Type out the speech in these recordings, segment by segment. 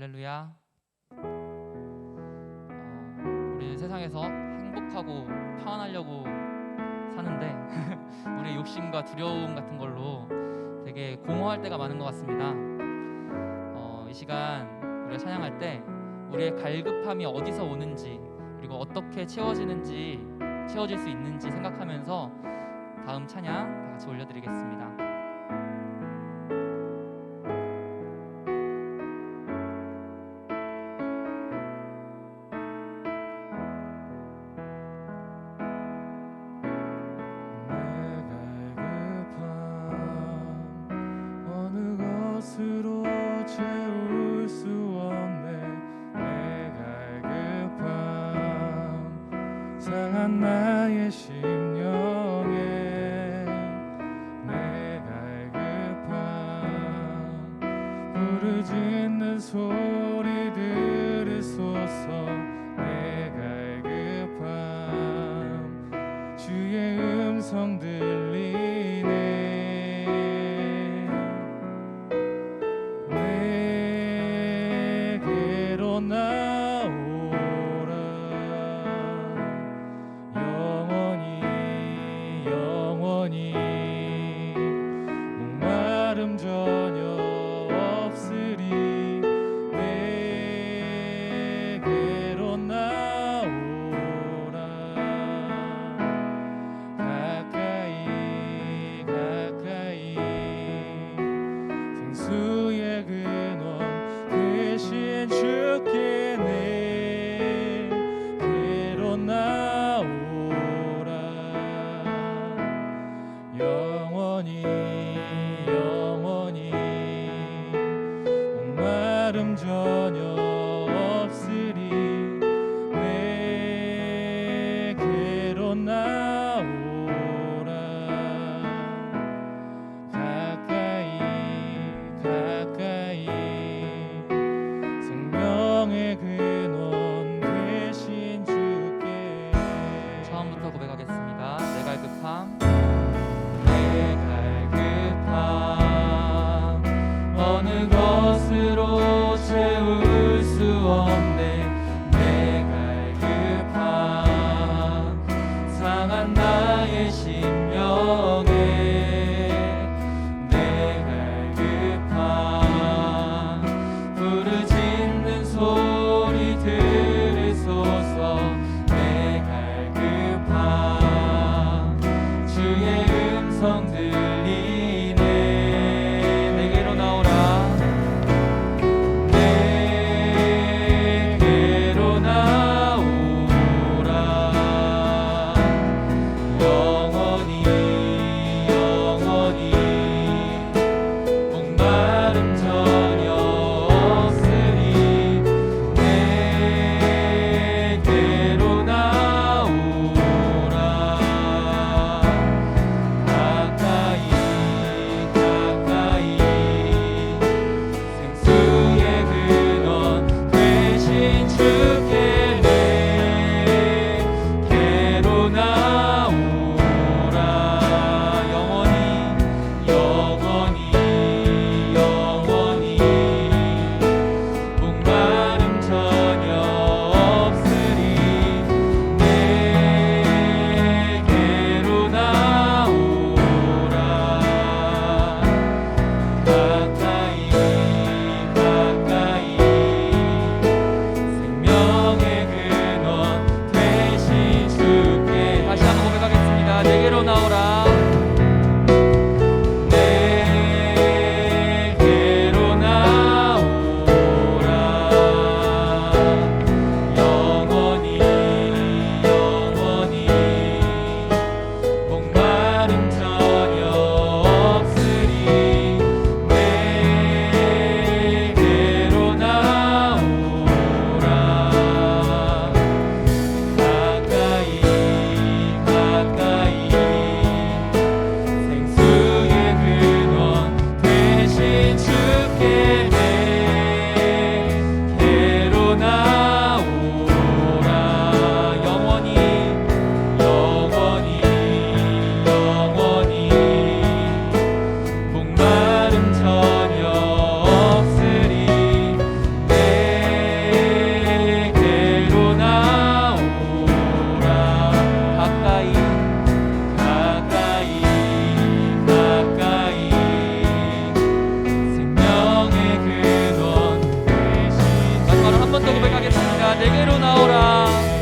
할렐루야. 어, 우리는 세상에서 행복하고 평안하려고 사는데 우리의 욕심과 두려움 같은 걸로 되게 공허할 때가 많은 것 같습니다. 어, 이 시간 우리가 찬양할 때 우리의 갈급함이 어디서 오는지 그리고 어떻게 채워지는지 채워질 수 있는지 생각하면서 다음 찬양 다 같이 올려드리겠습니다. 대신 한 번 더 고백하겠습니다. 내게로 나오라.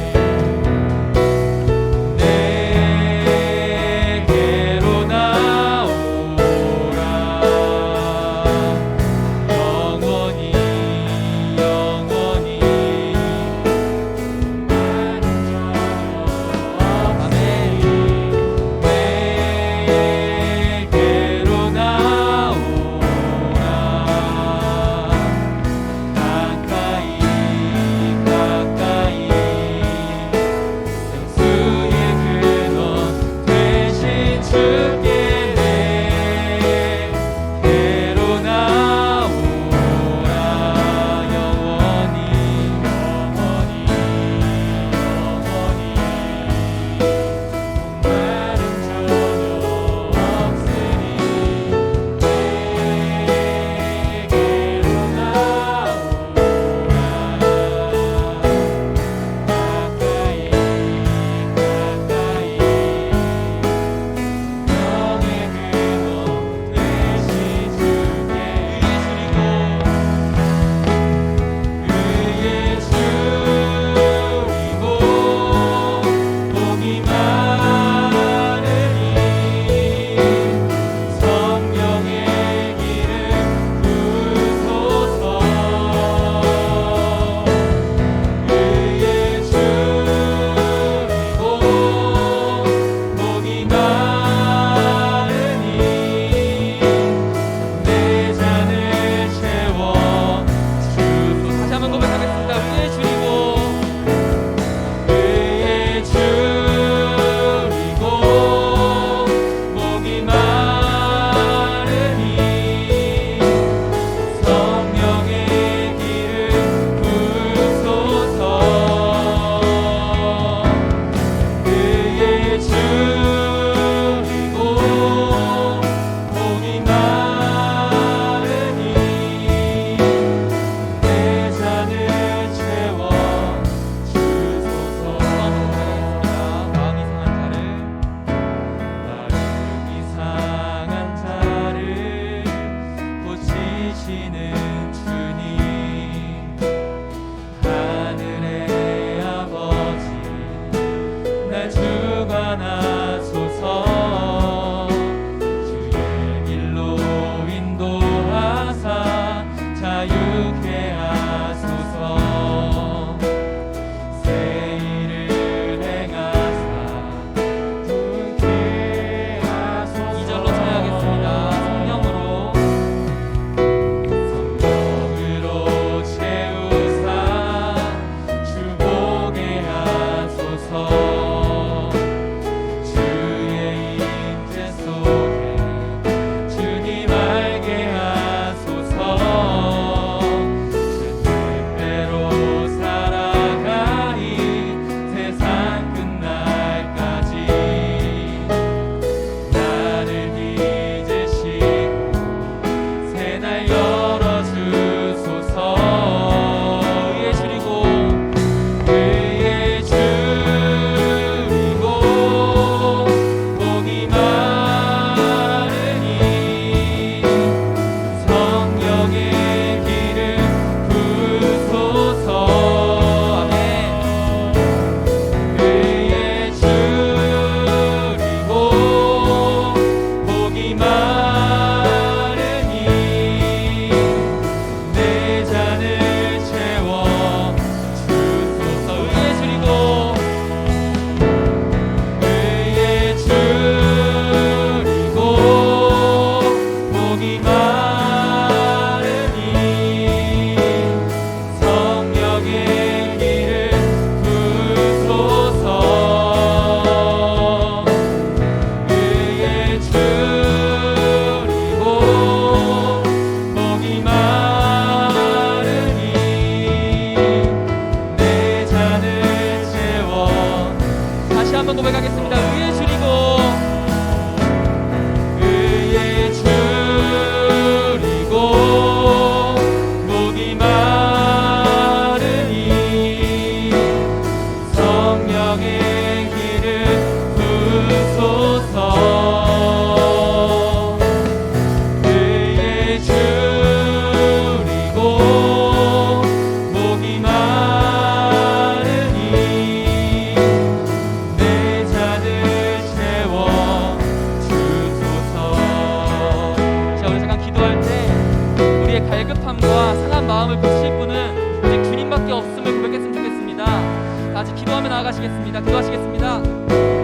같이 기도하며 나아가시겠습니다. 기도하시겠습니다.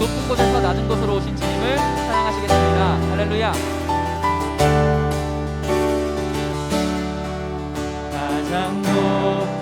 높은 곳에서 낮은 곳으로 오신 주님을 사랑하시겠습니다. 할렐루야. 가장 높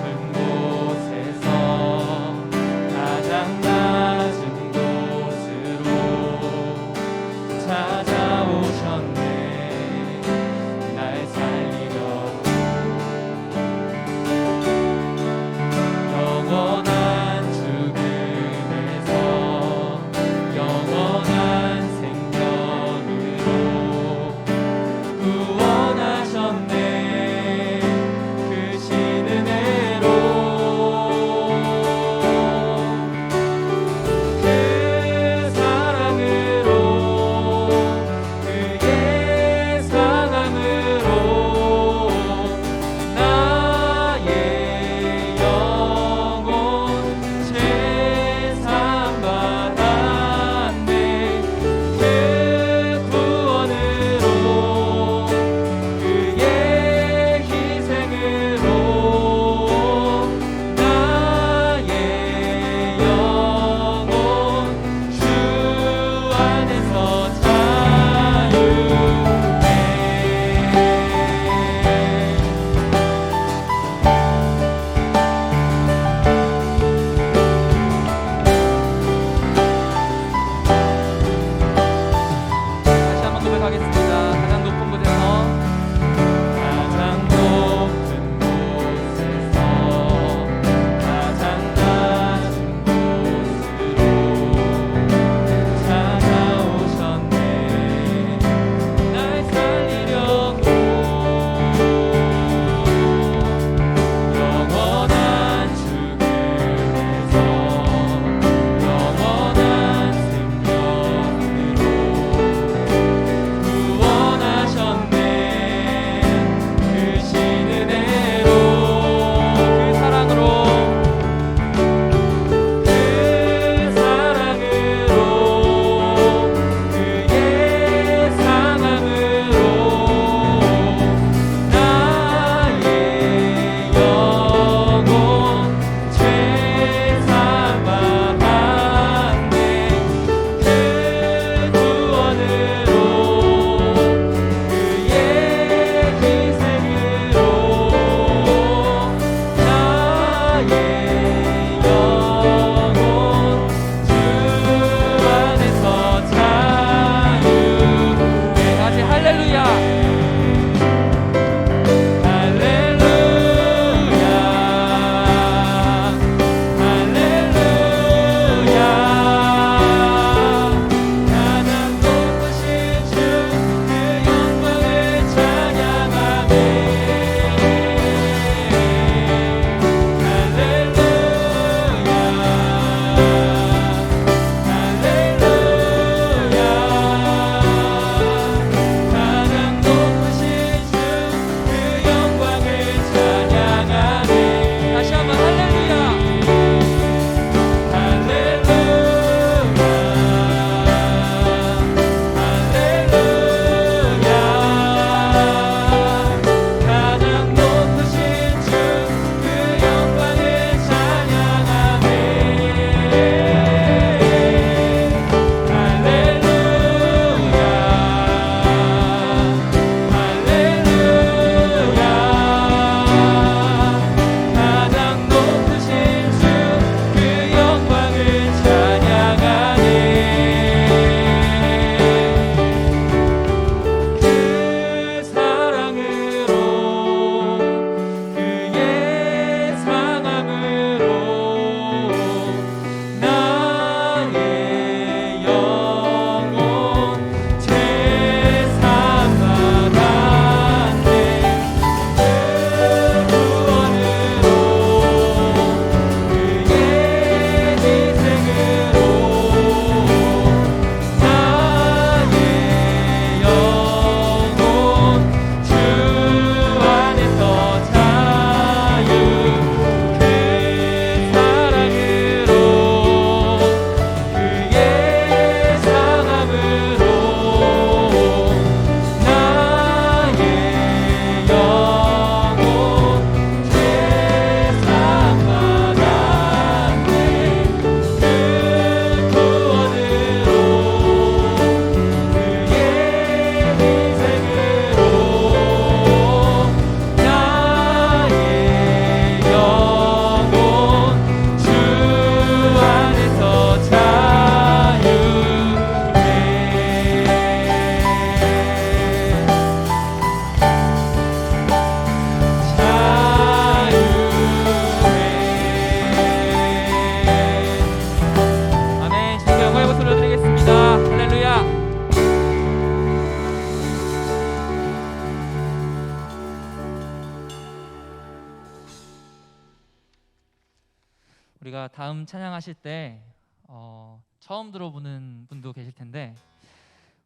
처음 들어보는 분도 계실 텐데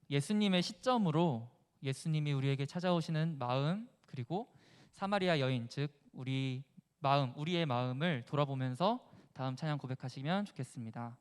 예수님의 시점으로 예수님이 우리에게 찾아오시는 마음 그리고 사마리아 여인 즉 우리 마음 우리의 마음을 돌아보면서 다음 찬양 고백하시면 좋겠습니다.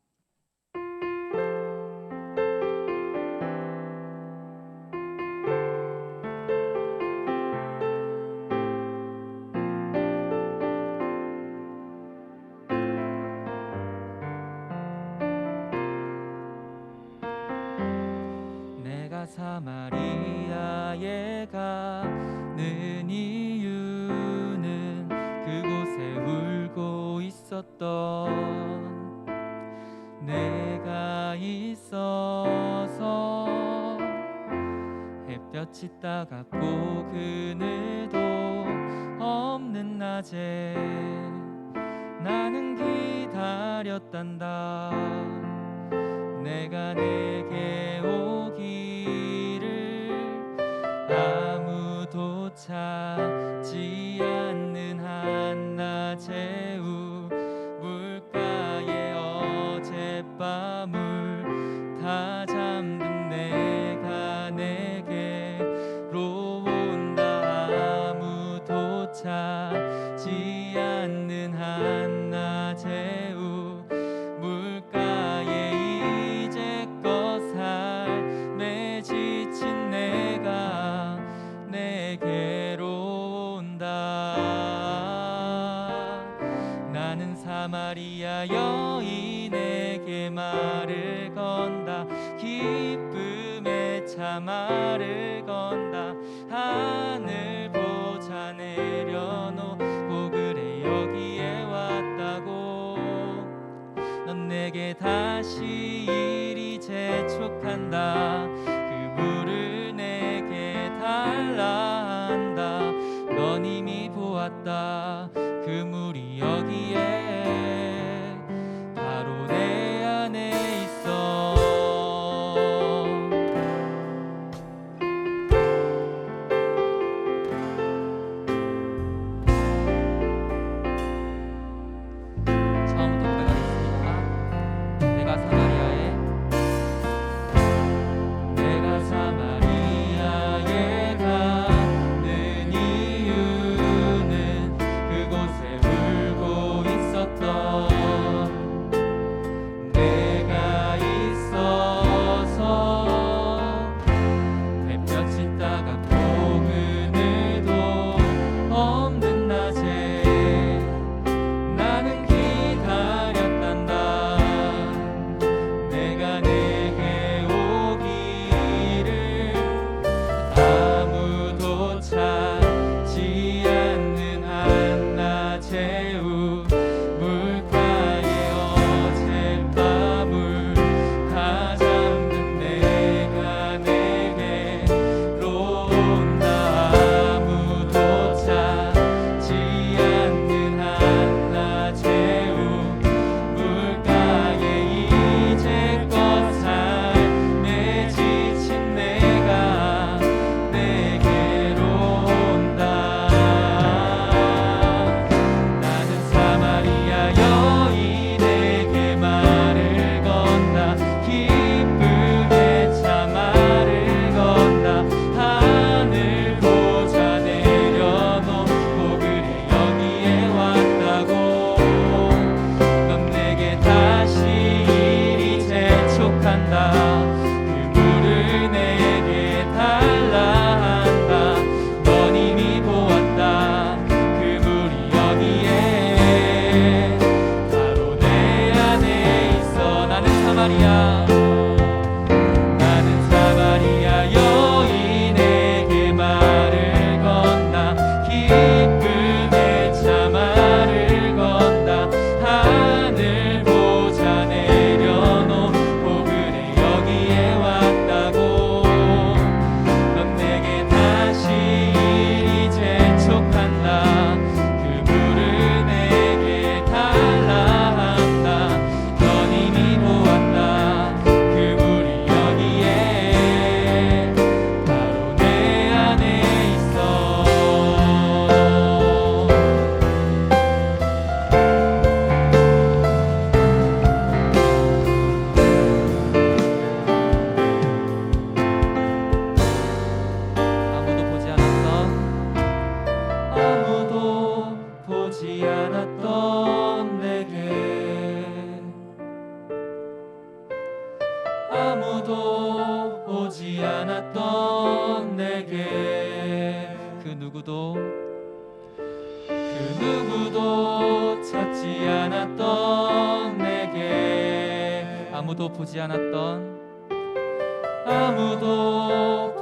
햇볕이 따갑고 그늘도 없는 낮에 나는 기다렸단다. 내가 내게 오기를 아무도 찾지 않는 우물가에 말을 건다. 하늘 보자 내려놓고 그래 여기에 왔다고. 넌 내게 다시 이리 재촉한다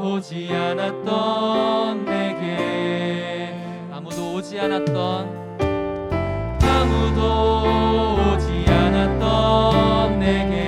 보지 않았던 내게. 아무도 오지 않았던 아무도 오지 않았던 내게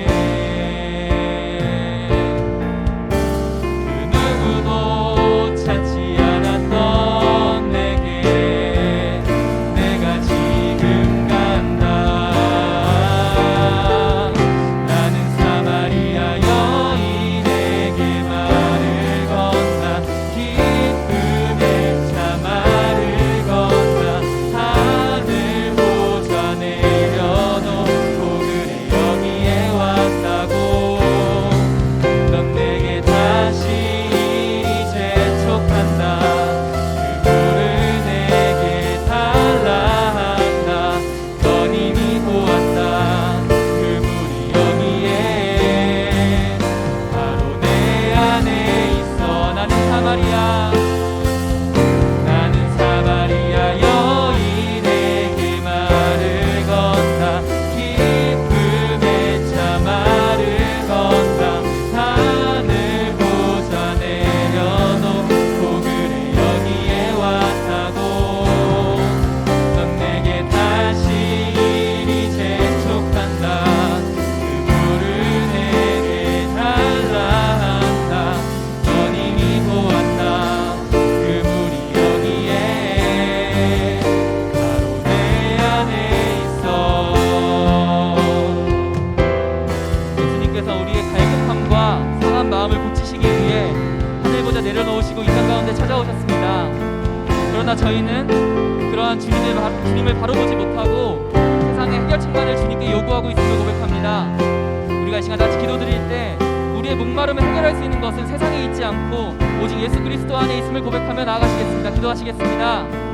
내려놓으시고 이 땅 가운데 찾아오셨습니다. 그러나 저희는 그러한 주님을, 바, 주님을 바로 보지 못하고 세상의 해결책만을 주님께 요구하고 있음을 고백합니다. 우리가 이 시간 같이 기도드릴 때 우리의 목마름을 해결할 수 있는 것은 세상에 있지 않고 오직 예수 그리스도 안에 있음을 고백하며 나아가시겠습니다. 기도하시겠습니다.